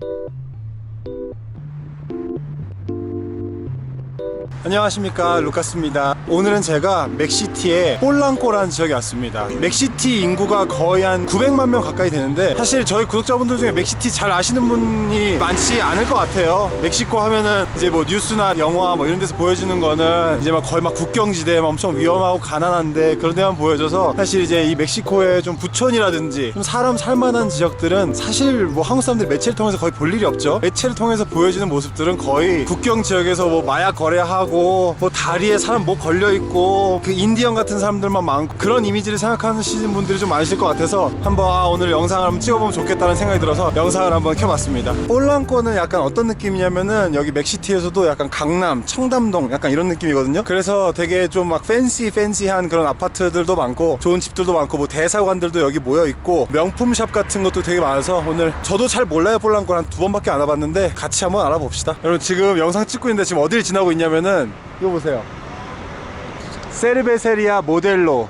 Thank you. 안녕하십니까 루카스입니다. 오늘은 제가 맥시티의 폴랑코라는 지역에 왔습니다. 맥시티 인구가 거의 한 900만 명 가까이 되는데 사실 저희 구독자분들 중에 맥시티 잘 아시는 분이 많지 않을 것 같아요. 멕시코 하면은 이제 뭐 뉴스나 영화 뭐 이런 데서 보여주는 거는 이제 막 거의 막 국경지대 막 엄청 위험하고 가난한데 그런 데만 보여줘서 사실 이제 이 멕시코의 좀 부촌이라든지 좀 사람 살만한 지역들은 사실 뭐 한국 사람들이 매체를 통해서 거의 볼 일이 없죠. 매체를 통해서 보여주는 모습들은 거의 국경 지역에서 뭐 마약 거래하고 뭐 다리에 사람 뭐 걸려 있고 그 인디언 같은 사람들만 많고 그런 이미지를 생각하시는 분들이 좀 많으실 것 같아서 한번 아, 오늘 영상을 한번 찍어보면 좋겠다는 생각이 들어서 영상을 한번 켜봤습니다. 폴란코는 약간 어떤 느낌이냐면은 여기 맥시티에서도 약간 강남, 청담동 약간 이런 느낌이거든요. 그래서 되게 좀 막 팬시 팬시한 그런 아파트들도 많고 좋은 집들도 많고 뭐 대사관들도 여기 모여 있고 명품 샵 같은 것도 되게 많아서 오늘 저도 잘 몰라요 폴란코 한두 번밖에 안 와봤는데 같이 한번 알아봅시다. 여러분 지금 영상 찍고 있는데 지금 어디를 지나고 있냐면은 이거 보세요. 세르베세리아 모델로.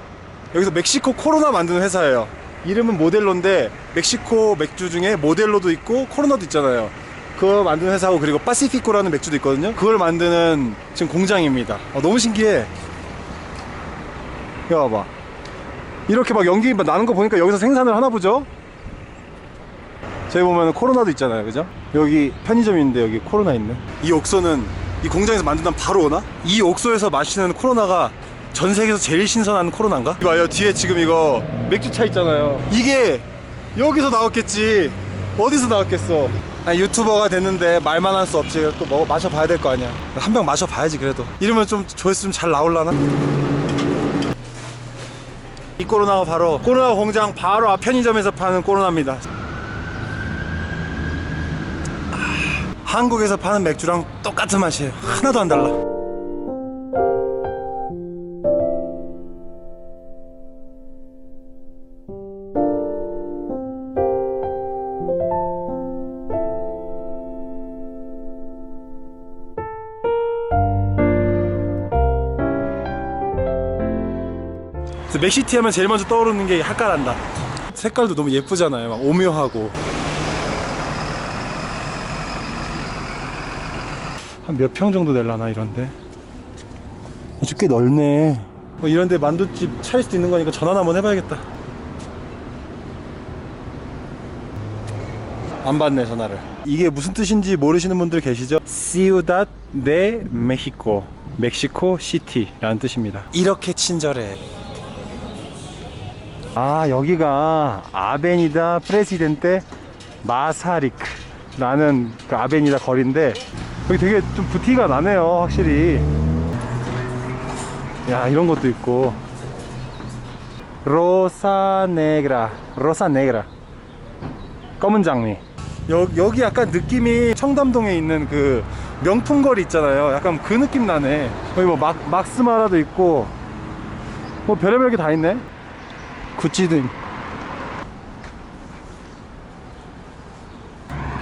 여기서 멕시코 코로나 만드는 회사예요. 이름은 모델로인데 멕시코 맥주 중에 모델로도 있고 코로나도 있잖아요. 그거 만드는 회사고 그리고 파시피코라는 맥주도 있거든요. 그걸 만드는 지금 공장입니다. 어, 너무 신기해. 이거 봐봐. 이렇게 막 연기 막 나는 거 보니까 여기서 생산을 하나 보죠? 저기 보면 코로나도 있잖아요. 그죠? 여기 편의점이 있는데 여기 코로나 있네. 이 옥소는 이 공장에서 만든다면 바로 오나? 이 옥소에서 마시는 코로나가 전 세계에서 제일 신선한 코로나인가? 이거 봐요. 뒤에 지금 이거 맥주 차 있잖아요. 이게 여기서 나왔겠지. 어디서 나왔겠어? 아니 유튜버가 됐는데 말만 할 수 없지. 또 먹어 마셔봐야 될 거 아니야. 한 병 마셔봐야지 그래도. 이러면 좀 조회수 좀 잘 나올라나? 이 코로나가 바로 코로나 공장 바로 앞 편의점에서 파는 코로나입니다 한국에서 파는 맥주랑 똑같은 맛이에요. 하나도 안 달라. 맥시티 하면 제일 먼저 떠오르는 게 하카란다. 색깔도 너무 예쁘잖아요. 막 오묘하고. 한 몇 평 정도 될라나 이런데. 아주 꽤 넓네. 뭐 이런데 만두집 차릴 수도 있는 거니까 전화 한번 해봐야겠다. 안 받네 전화를. 이게 무슨 뜻인지 모르시는 분들 계시죠? Ciudad de Mexico 멕시코 시티라는 뜻입니다. 이렇게 친절해. 아 여기가 아베니다 프레시덴테 마사리크라는 그 아베니다 거리인데 여기 되게 좀 부티가 나네요 확실히. 야 이런 것도 있고. 로사네그라 로사네그라. 검은 장미. 여, 여기 약간 느낌이 청담동에 있는 그 명품 거리 있잖아요. 약간 그 느낌 나네. 여기 뭐 막, 막스마라도 있고. 뭐 별의별 게 다 있네. 구찌도 있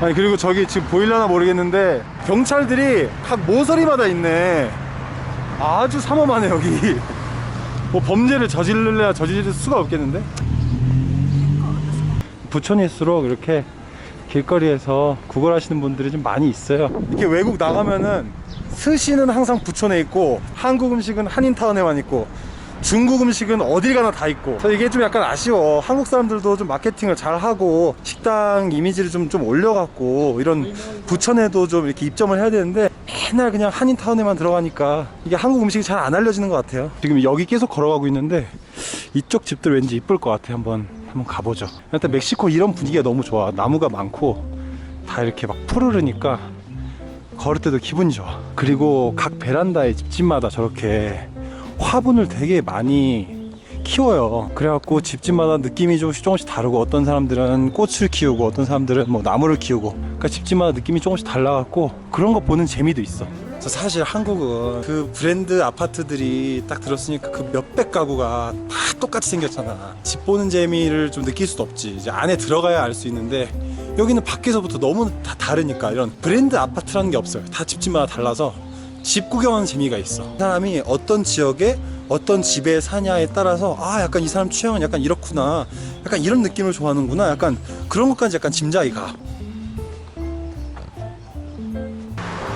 아니 그리고 저기 지금 보일려나 모르겠는데 경찰들이 각 모서리마다 있네. 아주 삼엄하네 여기. 뭐 범죄를 저질러야 저지를 수가 없겠는데? 부천일수록 이렇게 길거리에서 구걸하시는 분들이 좀 많이 있어요. 이렇게 외국 나가면은 스시는 항상 부천에 있고 한국 음식은 한인타운에만 있고 중국 음식은 어딜 가나 다 있고. 저 이게 좀 약간 아쉬워. 한국 사람들도 좀 마케팅을 잘 하고 식당 이미지를 좀, 좀 올려갖고 이런 부천에도 좀 이렇게 입점을 해야 되는데 맨날 그냥 한인타운에만 들어가니까 이게 한국 음식이 잘 안 알려지는 것 같아요. 지금 여기 계속 걸어가고 있는데 이쪽 집들 왠지 이쁠 것 같아. 한번 한번 가보죠. 일단 멕시코 이런 분위기가 너무 좋아. 나무가 많고 다 이렇게 막 푸르르니까 걸을 때도 기분이 좋아. 그리고 각 베란다에 집집마다 저렇게 화분을 되게 많이 키워요. 그래갖고 집집마다 느낌이 조금씩 조금씩 다르고 어떤 사람들은 꽃을 키우고 어떤 사람들은 뭐 나무를 키우고 그러니까 집집마다 느낌이 조금씩 달라갖고 그런 거 보는 재미도 있어. 사실 한국은 그 브랜드 아파트들이 딱 들었으니까 그 몇백 가구가 다 똑같이 생겼잖아. 집 보는 재미를 좀 느낄 수도 없지. 이제 안에 들어가야 알 수 있는데 여기는 밖에서부터 너무 다 다르니까 이런 브랜드 아파트라는 게 없어요. 다 집집마다 달라서 집 구경하는 재미가 있어. 사람이 어떤 지역에 어떤 집에 사냐에 따라서 아 약간 이 사람 취향은 약간 이렇구나. 약간 이런 느낌을 좋아하는구나. 약간 그런 것까지 약간 짐작이 가.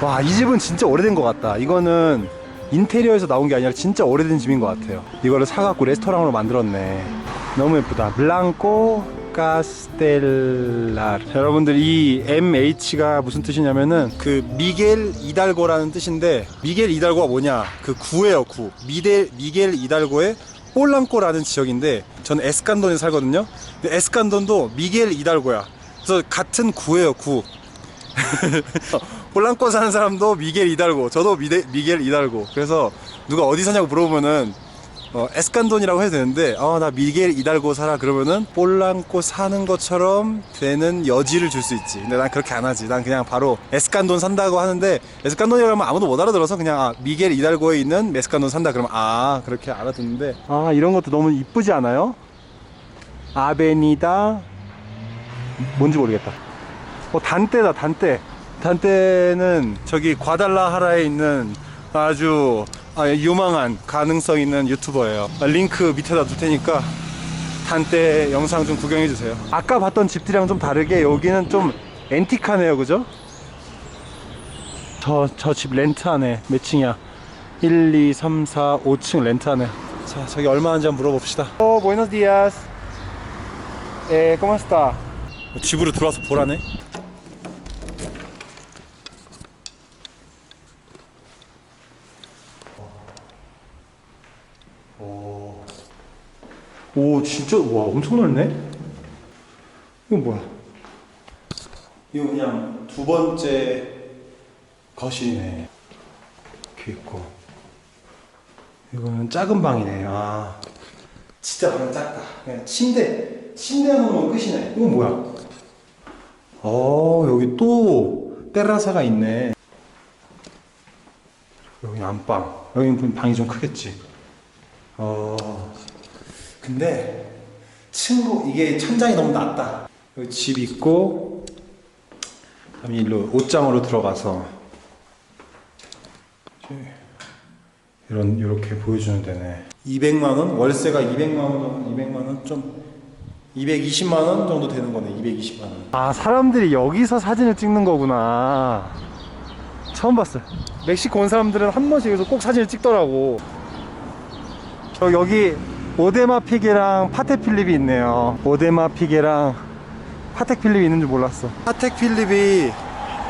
와, 이 집은 진짜 오래된 것 같다. 이거는 인테리어에서 나온 게 아니라 진짜 오래된 집인 것 같아요. 이거를 사갖고 레스토랑으로 만들었네. 너무 예쁘다. 블랑코 카스텔라. 여러분들 이 MH가 무슨 뜻이냐면은 그 미겔 이달고라는 뜻인데 미겔 이달고가 뭐냐? 그 구예요, 구. 미델 미겔 이달고의 폴랑코라는 지역인데 전 에스칸돈에 살거든요. 에스칸돈도 미겔 이달고야. 그래서 같은 구예요, 구. 폴랑코 사는 사람도 미겔 이달고 저도 미데, 미겔 이달고 그래서 누가 어디 사냐고 물어보면은 어, 에스칸돈이라고 해도 되는데 어, 나 미겔 이달고 살아. 그러면은 폴랑코 사는 것처럼 되는 여지를 줄 수 있지. 근데 난 그렇게 안 하지. 난 그냥 바로 에스칸돈 산다고 하는데 에스칸돈이라고 하면 아무도 못 알아들어서 그냥 아, 미겔 이달고에 있는 에스칸돈 산다. 그러면 아 그렇게 알아듣는데. 아 이런 것도 너무 이쁘지 않아요? 아베니다. 뭔지 모르겠다. 어, 단떼다, 단떼. 단떼는 저기 과달라하라에 있는 아주 아, 유망한 가능성 있는 유튜버예요. 아, 링크 밑에다 둘 테니까 단떼 영상 좀 구경해 주세요. 아까 봤던 집들이랑 좀 다르게 여기는 좀 앤틱하네요, 그죠? 저, 저 집 렌트하네. 몇 층이야? 1, 2, 3, 4, 5층 렌트하네. 자, 저기 얼마 하는지 한번 물어봅시다. 어, buenos días. 에, ¿cómo está? 집으로 들어와서 보라네. 오 진짜 와 엄청 넓네? 이건 뭐야? 이거 그냥 두 번째 거실이네. 이렇게 있고. 이거는 작은 방이네 아. 진짜 방은 작다. 그냥 침대 침대 놓으면 끝이네. 이건 뭐야? 어 여기 또 테라사가 있네. 여기 안방. 여기 방이 좀 크겠지. 어 근데 층고 이게 천장이 너무 낮다. 집 있고 그다음에 일로 옷장으로 들어가서 이런 이렇게 보여주는 데네. 200만 원 월세가 200만 원 200만 원좀 220만 원 정도 되는 거네. 220만 원. 아 사람들이 여기서 사진을 찍는 거구나. 처음 봤어요. 멕시코 온 사람들은 한 번씩 여기서 꼭 사진을 찍더라고. 저 여기 오데마 피게랑 파텍 필립이 있네요. 오데마 피게랑 파텍 필립이 있는 줄 몰랐어. 파텍 필립이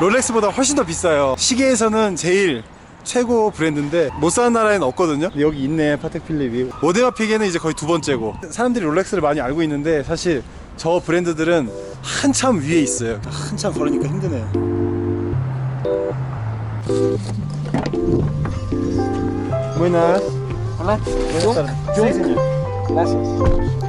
롤렉스보다 훨씬 더 비싸요. 시계에서는 제일 최고 브랜드인데 못 사는 나라에는 없거든요. 여기 있네 파텍 필립이. 오데마 피게는 이제 거의 두 번째고 사람들이 롤렉스를 많이 알고 있는데 사실 저 브랜드들은 한참 위에 있어요. 한참 걸으니까 힘드네요. Buenas. Hola. Buenas tardes. Gracias.